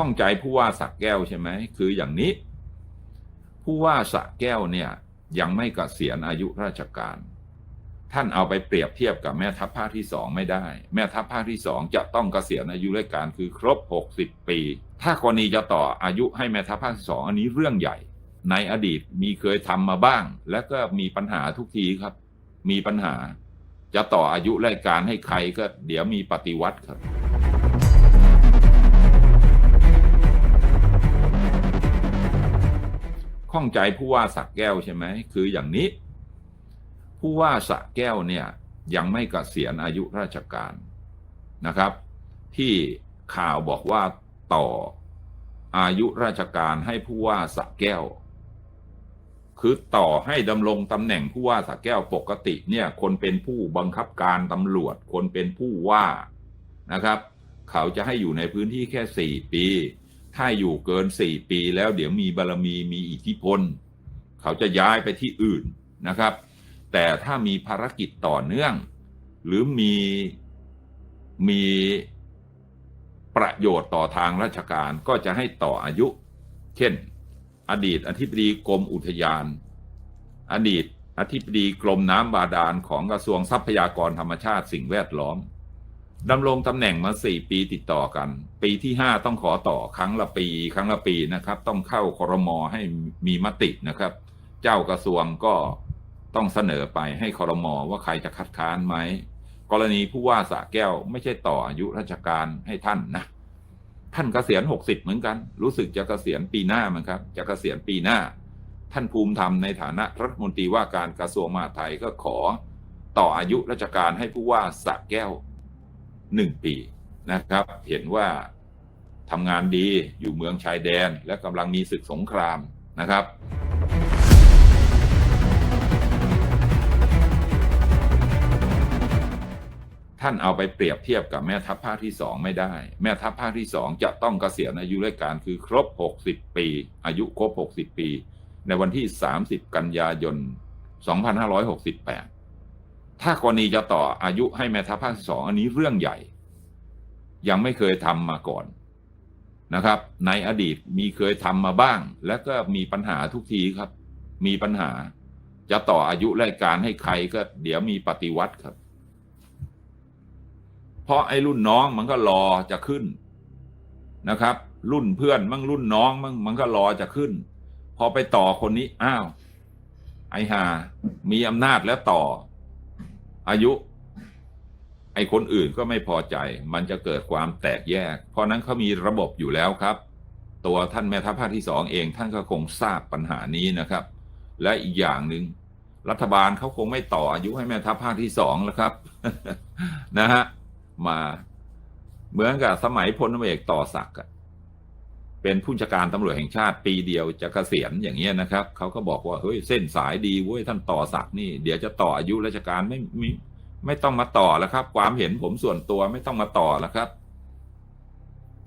ข้องใจผู้ว่าสักแก้วใช่ไหมคืออย่างนี้ ผู้ว่าสักแก้วเนี่ยยังไม่กเกษียณอายุราชการ ท่านเอาไปเปรียบเทียบกับแม่ทัพภาคที่สองไม่ได้ แม่ทัพภาคที่สองจะต้องเกษียณอายุราชการคือครบ 60 ปี ถ้ากรณีจะต่ออายุให้แม่ทัพภาคที่สองอันนี้เรื่องใหญ่ ในอดีตมีเคยทำมาบ้าง และก็มีปัญหาทุกทีครับ มีปัญหา จะต่ออายุราชการให้ใครก็เดี๋ยวมีปฏิวัติครับ ข้องใจผู้ว่าสักแก้วใช่ไหมคืออย่างนี้ ผู้ว่าสักแก้วเนี่ยยังไม่กเกษียณอายุราชการนะครับ ที่ข่าวบอกว่าต่ออายุราชการให้ผู้ว่าสักแก้ว คือต่อให้ดำรงตำแหน่งผู้ว่าสักแก้วปกติเนี่ยคนเป็นผู้บังคับการตำรวจ คนเป็นผู้ว่านะครับ เขาจะให้อยู่ในพื้นที่แค่สี่ปี ถ้าอยู่เกินสี่ปีแล้วเดี๋ยวมีบารรมีมีอิทธิพล เขาจะย้ายไปที่อื่นนะครับ แต่ถ้ามีภารกิจต่อเนื่อง หรือมีมีประโยชน์ต่อทางราชการก็จะให้ต่ออายุ เช่น อดีตอธิบดีกรมอุทยาน อดีตอธิบดีกรมน้ำบาดาลของกระทรวงทรัพยากรธรรมชาติสิ่งแวดล้อม ดำรงตำแหน่งมาสี่ปีติดต่อกัน ปีที่ห้าต้องขอต่อครั้งละปี ครั้งละปีนะครับ ต้องเข้าครมให้มีมตินะครับ เจ้ากระทรวงก็ต้องเสนอไปให้ครมว่าใครจะคัดค้านไหมกรณีผู้ว่าสะแก้วไม่ใช่ต่ออายุราชการให้ท่านนะท่านเกษียณหกสิบเหมือนกัน รู้สึกจะเกษียณปีหน้ามั้งครับจะเกษียณปีหน้า ท่านภูมิธรรมในฐานะรัฐมนตรีว่าการกระทรวงมหาดไทยก็ขอต่ออายุราชการให้ผู้ว่าสะแก้ว หนึ่งปีนะครับ เห็นว่าทำงานดีอยู่เมืองชายแดน และกำลังมีศึกสงครามนะครับท่านเอาไปเปรียบเทียบกับแม่ทัพภาคที่สองไม่ได้ แม่ทัพภาคที่สองจะต้องเกษียณอายุราชการคือครบ 60 ปี อายุครบ 60 ปี ในวันที่ 30 กันยายน 2568 ถ้ากรณีจะต่ออายุให้แม่ทัพภาคสองอันนี้เรื่องใหญ่ ยังไม่เคยทำมาก่อนนะครับ ในอดีตมีเคยทำมาบ้าง และก็มีปัญหาทุกทีครับ มีปัญหา จะต่ออายุราชการให้ใครก็เดี๋ยวมีปฏิวัติครับ เพราะไอ้รุ่นน้องมันก็รอจะขึ้นนะครับ รุ่นเพื่อนมั่งรุ่นน้องมั่งมันก็รอจะขึ้น พอไปต่อคนนี้อ้าว ไอหา มีอำนาจแล้วต่อ อายุ ไอ้คนอื่นก็ไม่พอใจ มันจะเกิดความแตกแยก เพราะนั้นเขามีระบบอยู่แล้วครับ ตัวท่านแม่ทัพภาคที่สองเองท่านก็คงทราบปัญหานี้นะครับ และอีกอย่างหนึ่งรัฐบาลเขาคงไม่ต่ออายุให้แม่ทัพภาคที่สองแล้วครับนะฮะมาเหมือนกับสมัยพลตำรวจเอกต่อศักดิ์ เป็นผู้จัดการตำรวจแห่งชาติปีเดียวจะเกษียณอย่างเงี้ยนะครับเขาก็บอกว่าเฮ้ยเส้นสายดีเว้ยท่านต่อศักนี่ เดี๋ยวจะต่ออายุราชการไม่ไม่ไม่ต้องมาต่อแล้วครับ ความเห็นผมส่วนตัวไม่ต้องมาต่อแล้วครับ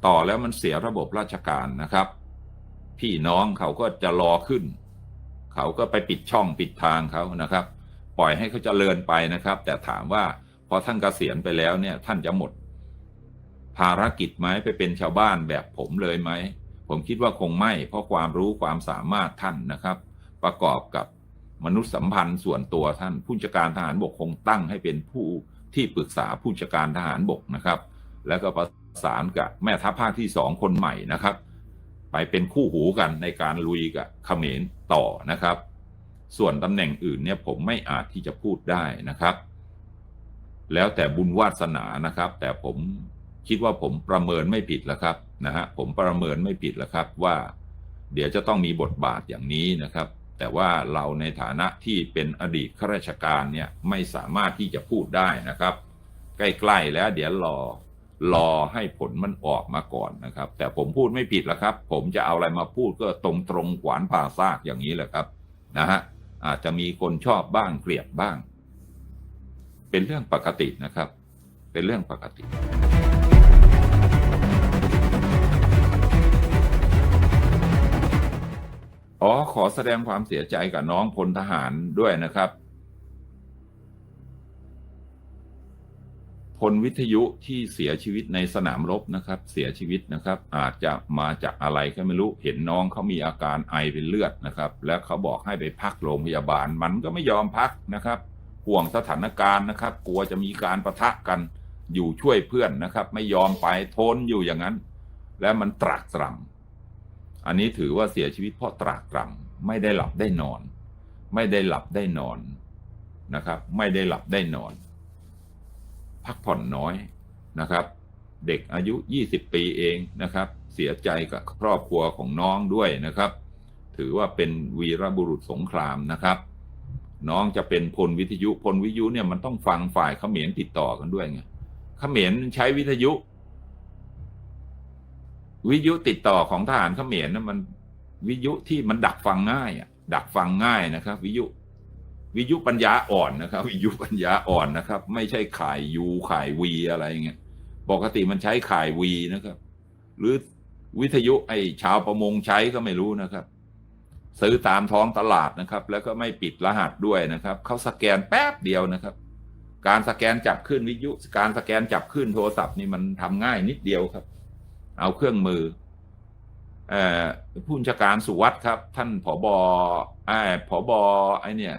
ต่อแล้วมันเสียระบบราชการนะครับ พี่น้องเขาก็จะรอขึ้น เขาก็ไปปิดช่องปิดทางเขานะครับ ปล่อยให้เขาเจริญไปนะครับ แต่ถามว่าพอท่านเกษียณไปแล้วเนี่ย ท่านจะหมด ภารกิจไหมไปเป็นชาวบ้านแบบผมเลยไหม ผมคิดว่าคงไม่ เพราะความรู้ความสามารถท่านนะครับ ประกอบกับมนุษยสัมพันธ์ส่วนตัวท่าน ผู้จัดการทหารบกคงตั้งให้เป็นผู้ที่ปรึกษาผู้จัดการทหารบกนะครับ แล้วก็ประสานกับแม่ทัพภาคที่สองคนใหม่นะครับ ไปเป็นคู่หูกันในการลุยกับเขมรต่อนะครับ ส่วนตำแหน่งอื่นเนี่ยผมไม่อาจที่จะพูดได้นะครับ แล้วแต่บุญวาสนานะครับ แต่ผมคิดว่าผมประเมินไม่ผิดแล้วครับ นะฮะผมประเมินไม่ผิดแล้วครับว่า เดี๋ยวจะต้องมีบทบาทอย่างนี้นะครับ แต่ว่าเราในฐานะที่เป็นอดีตข้าราชการเนี่ยไม่สามารถที่จะพูดได้นะครับ ใกล้ๆแล้วเดี๋ยวรอรอให้ผลมันออกมาก่อนนะครับ แต่ผมพูดไม่ผิดแล้วครับ ผมจะเอาอะไรมาพูดก็ตรงตรงขวานผ่าซากอย่างนี้แหละครับนะฮะอาจจะมีคนชอบบ้างเกลียดบ้าง เป็นเรื่องปกตินะครับ เป็นเรื่องปกติ อ๋อขอแสดงความเสียใจกับน้องพลทหารด้วยนะครับผคนวิทยุที่เสียชีวิตในสนามรบนะครับ เสียชีวิตนะครับ อาจจะมาจากอะไรก็ไม่รู้เห็นน้องเขามีอาการไอเป็นเลือดนะครับ แล้วเขาบอกให้ไปพักโรงพยาบาล มันก็ไม่ยอมพักนะครับ ห่วงสถานการณ์นะครับ กลัวจะมีการประทะกันอยู่ช่วยเพื่อนนะครับ ไม่ยอมไปทนอยู่อย่างนั้น แล้วมันตรากตรำ อันนี้ถือว่าเสียชีวิตเพราะตรากตรำไม่ได้หลับได้นอน ไม่ได้หลับได้นอนนะครับ ไม่ได้หลับได้นอน พักผ่อนน้อยนะครับ เด็กอายุ 20 ปีเองนะครับ เสียใจกับครอบครัวของน้องด้วยนะครับ ถือว่าเป็นวีรบุรุษสงครามนะครับ น้องจะเป็นพลวิทยุพลวิทยุเนี่ยมันต้องฟังฝ่ายเขมรติดต่อกันด้วยไงเขมรใช้วิทยุ วิทยุติดต่อของทหารเขมรนะมันวิทยุที่มันดักฟังง่ายอะ ดักฟังง่ายนะครับ วิทยุวิทยุปัญญาอ่อนนะครับ วิทยุปัญญาอ่อนนะครับ ไม่ใช่ข่ายยูข่ายวีอะไรเงี้ยปกติมันใช้ข่ายวีนะครับ หรือวิทยุไอ้ชาวประมงใช้ก็ไม่รู้นะครับ ซื้อตามท้องตลาดนะครับ แล้วก็ไม่ปิดรหัสด้วยนะครับเขาสแกนแป๊บเดียวนะครับ การสแกนจับขึ้นวิทยุ การสแกนจับขึ้นโทรศัพท์นี่มันทำง่ายนิดเดียวครับ เอาเครื่องมือผู้บัญชาการสุวัสด์ครับ ท่านผบไอ้ผบไอ้เนี่ย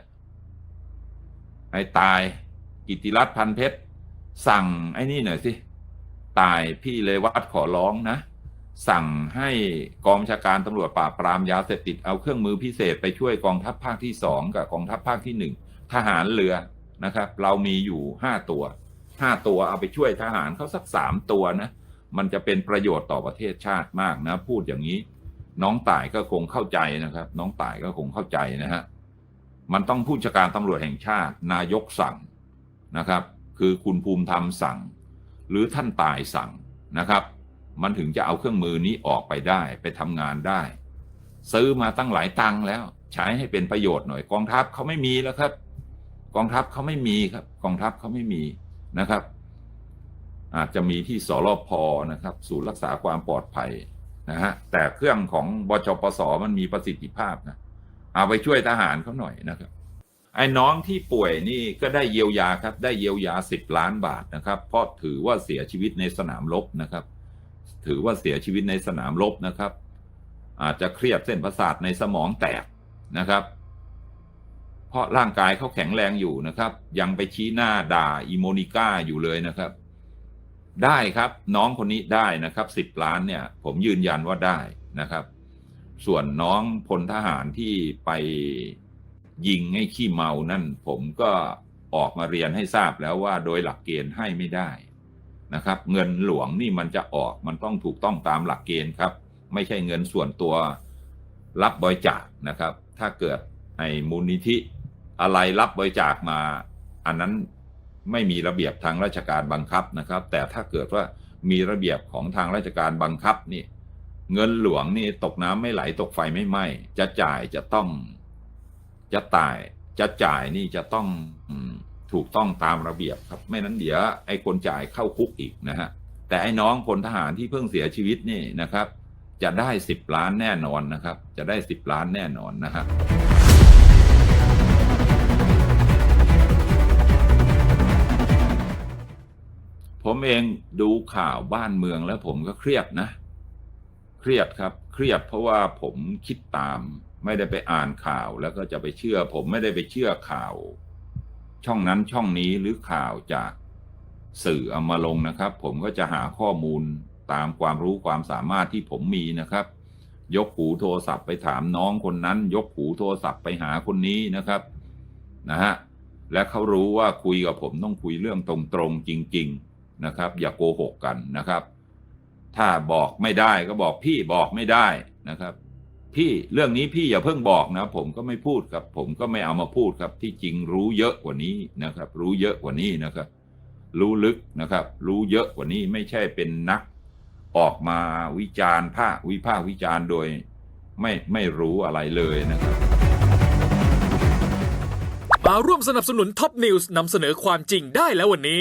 ไอ้ตาย กิติรัตน์พันเพชร สั่งไอ้นี่หน่อยสิ ตายพี่เลยวัดขอร้องนะ สั่งให้กองบัญชาการตำรวจปราบปรามยาเสพติดเอาเครื่องมือพิเศษไปช่วยกองทัพภาคที่สองกับกองทัพภาคที่หนึ่งทหารเรือนะครับ เรามีอยู่ห้าตัวห้าตัวเอาไปช่วยทหารเขาสักสามตัวนะ มันจะเป็นประโยชน์ต่อประเทศชาติมากนะ พูดอย่างนี้ น้องต่ายก็คงเข้าใจนะครับ น้องต่ายก็คงเข้าใจนะฮะมันต้องผู้จัดการตำรวจแห่งชาติ นายกสั่งนะครับ คือคุณภูมิธรรมสั่ง หรือท่านตายสั่งนะครับ มันถึงจะเอาเครื่องมือนี้ออกไปได้ไปทำงานได้ ซื้อมาตั้งหลายตังแล้ว ใช้ให้เป็นประโยชน์หน่อย กองทัพเขาไม่มีแล้วครับ กองทัพเขาไม่มีครับ กองทัพเขาไม่มีนะครับ อาจจะมีที่สรพนะครับศูนย์รักษาความปลอดภัยนะฮะแต่เครื่องของบจปสมันมีประสิทธิภาพนะเอาไปช่วยทหารเขาหน่อยนะครับไอ้น้องที่ป่วยนี่ก็ได้เยียวยาครับได้เยียวยาสิบล้านบาทนะครับ เพราะถือว่าเสียชีวิตในสนามรบนะครับ ถือว่าเสียชีวิตในสนามรบนะครับ อาจจะเครียดเส้นประสาทในสมองแตกนะครับ เพราะร่างกายเขาแข็งแรงอยู่นะครับ ยังไปชี้หน้าด่าอีโมนิก้าอยู่เลยนะครับ ได้ครับ น้องคนนี้ได้นะครับสิบล้านเนี่ย ผมยืนยันว่าได้นะครับ ส่วนน้องพลทหารที่ไปยิงให้ขี้เมานั่น ผมก็ออกมาเรียนให้ทราบแล้วว่าโดยหลักเกณฑ์ให้ไม่ได้นะครับ เงินหลวงนี่มันจะออกมันต้องถูกต้องตามหลักเกณฑ์ครับ ไม่ใช่เงินส่วนตัวรับบริจาคนะครับ ถ้าเกิดไอ้มูลนิธิอะไรรับบริจาคมา อันนั้น ไม่มีระเบียบทางราชการบังคับนะครับ แต่ถ้าเกิดว่ามีระเบียบของทางราชการบังคับนี่ เงินหลวงนี่ตกน้ำไม่ไหลตกไฟไม่ไหม้จะจ่ายจะต้อง จะตายจะจ่ายนี่จะต้องถูกต้องตามระเบียบครับ ไม่นั้นเดี๋ยวไอ้คนจ่ายเข้าคุกอีกนะฮะแต่ไอ้น้องพลทหารที่เพิ่งเสียชีวิตนี่นะครับ จะได้สิบล้านแน่นอนนะครับ จะได้สิบล้านแน่นอนนะฮะ ผมเองดูข่าวบ้านเมืองแล้วผมก็เครียดนะ เครียดครับ เครียดเพราะว่าผมคิดตาม ไม่ได้ไปอ่านข่าวแล้วก็จะไปเชื่อ ผมไม่ได้ไปเชื่อข่าว ช่องนั้นช่องนี้หรือข่าวจากสื่อเอามาลงนะครับ ผมก็จะหาข้อมูลตามความรู้ความสามารถที่ผมมีนะครับ ยกหูโทรศัพท์ไปถามน้องคนนั้น ยกหูโทรศัพท์ไปหาคนนี้นะครับนะฮะและเขารู้ว่าคุยกับผมต้องคุยเรื่องตรงๆจริง ๆ นะครับ อย่าโกหกกันนะครับ ถ้าบอกไม่ได้ก็บอกพี่บอกไม่ได้นะครับ พี่เรื่องนี้พี่อย่าเพิ่งบอกนะ ผมก็ไม่พูดครับ ผมก็ไม่เอามาพูดครับ ที่จริงรู้เยอะกว่านี้นะครับ รู้เยอะกว่านี้นะครับ รู้ลึกนะครับ รู้เยอะกว่านี้ไม่ใช่เป็นนักออกมาวิจารณ์ภาควิพากษ์วิจารณ์โดยไม่ไม่รู้อะไรเลยนะครับมาร่วมสนับสนุนท็อปนิวส์นำเสนอความจริงได้แล้ววันนี้